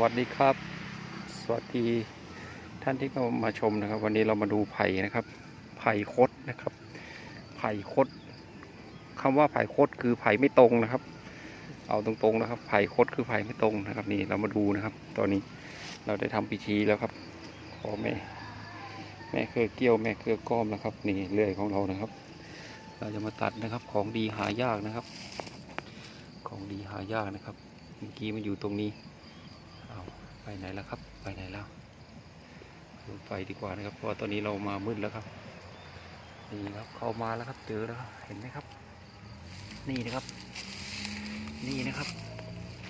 วัสดีครับ สวัสดีท่านที่เข้ามาชมนะครับ วันนี้เรามาดูไผ่นะครับ ไผ่คดนะครับ ไผ่คดคำว่าไผ่คดคือไผ่ไม่ตรงนะครับ เอาตรงๆนะครับ ไผ่คดคือไผ่ไม่ตรงนะครับ นี่เรามาดูนะครับ ตอนนี้เราได้ทำพิธีแล้วครับขอแม่แม่เครือเกี้ยวแม่เครือก้อมนะครับ นี่เลื่อยของเรานะครับ เราจะมาตัดนะครับของดีหายากนะครับ ของดีหายากนะครับ เมื่อกี้มันอยู่ตรงนี้ ไปไหนแล้วครับ ไปไหนแล้วดูไฟดีกว่านะครับ เพราะตอนนี้เรามามืดแล้วครับ นี่ครับเข้ามาแล้วครับเจอแล้วเห็นไหมครับ นี่นะครับ นี่นะครับ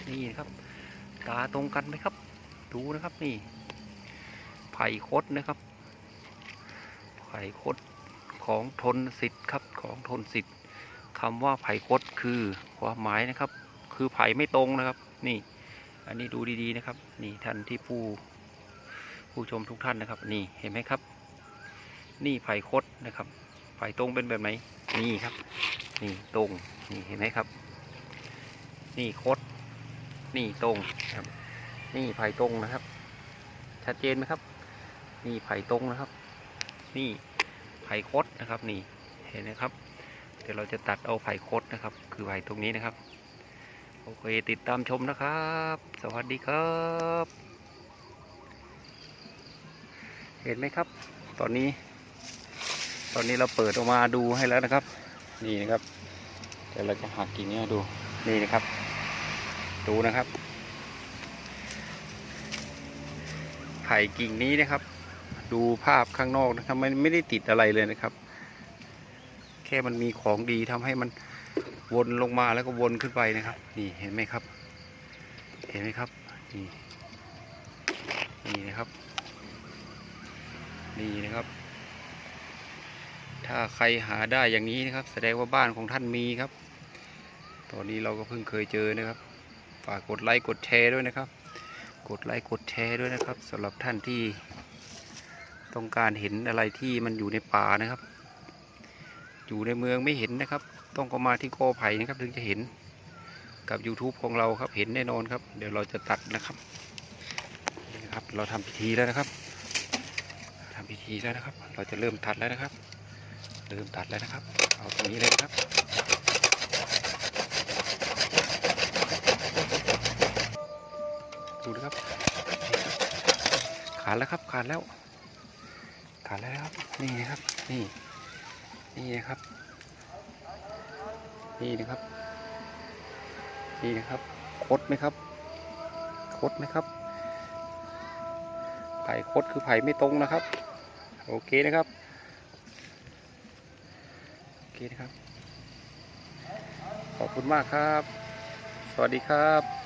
นี่นะครับ ตาตรงกันไหมครับ ดูนะครับนี่ ไผ่คดนะครับ ไผ่คดของทนสิทธิ์ครับของทนสิทธิ์คำว่าไผ่คดคือความหมายนะครับ คือไผ่ไม่ตรงนะครับ นี่ อันนี้ดูดีๆนะครับ นี่ท่านที่ผู้ผู้ชมทุกท่านนะครับ นี่เห็นไหมครับ นี่ไผ่คดนะครับ ไผ่ตรงเป็นแบบไหนนี่ครับ นี่ตรงนี่เห็นไหมครับ นี่คด นี่ตรงครับ นี่ไผ่ตรงนะครับ ชัดเจนไหมครับ นี่ไผ่ตรงนะครับ นี่ไผ่คดนะครับ นี่เห็นไหมครับ เดี๋ยวเราจะตัดเอาไผ่คดนะครับ คือไผ่ตรงนี้นะครับ โอเคติดตามชมนะครับ สวัสดีครับ เห็นไหมครับ ตอนนี้ ตอนนี้เราเปิดออกมาดูให้แล้วนะครับ นี่นะครับเดี๋ยวเราจะหักกิ่งนี้ดูนี่นะครับ ดูนะครับไผ่กิ่งนี้นะครับ ดูภาพข้างนอกนะครับมันไม่ได้ติดอะไรเลยนะครับ แค่มันมีของดีทำให้มัน วนลงมาแล้วก็วนขึ้นไปนะครับ นี่เห็นไหมครับ เห็นไหมครับ นี่ นี่นะครับ นี่นะครับ ถ้าใครหาได้อย่างนี้นะครับ แสดงว่าบ้านของท่านมีครับ ตอนนี้เราก็เพิ่งเคยเจอนะครับ ฝากกดไลค์กดแชร์ด้วยนะครับ กดไลค์กดแชร์ด้วยนะครับสำหรับท่านที่ ต้องการเห็นอะไรที่มันอยู่ในป่านะครับ อยู่ในเมืองไม่เห็นนะครับ ต้องก็มาที่กอไผ่นะครับ ถึงจะเห็นกับ YouTube ของเราครับเห็นแน่นอนครับ เดี๋ยวเราจะตัดนะครับนี่ครับ เราทำพิธีแล้วนะครับทำพิธีแล้วนะครับ เราจะเริ่มตัดแล้วนะครับ เริ่มตัดแล้วนะครับ เอาตรงนี้เลยครับดูนะครับ ขาดแล้วครับขาดแล้วขาดแล้วนะครับนี่นะครับนี่นี่นะครับ นี่นะครับ นี่นะครับ คดไหมครับ คดไหมครับ ไผ่คดคือไผ่ไม่ตรงนะครับ โอเคนะครับ โอเคนะครับ ขอบคุณมากครับ สวัสดีครับ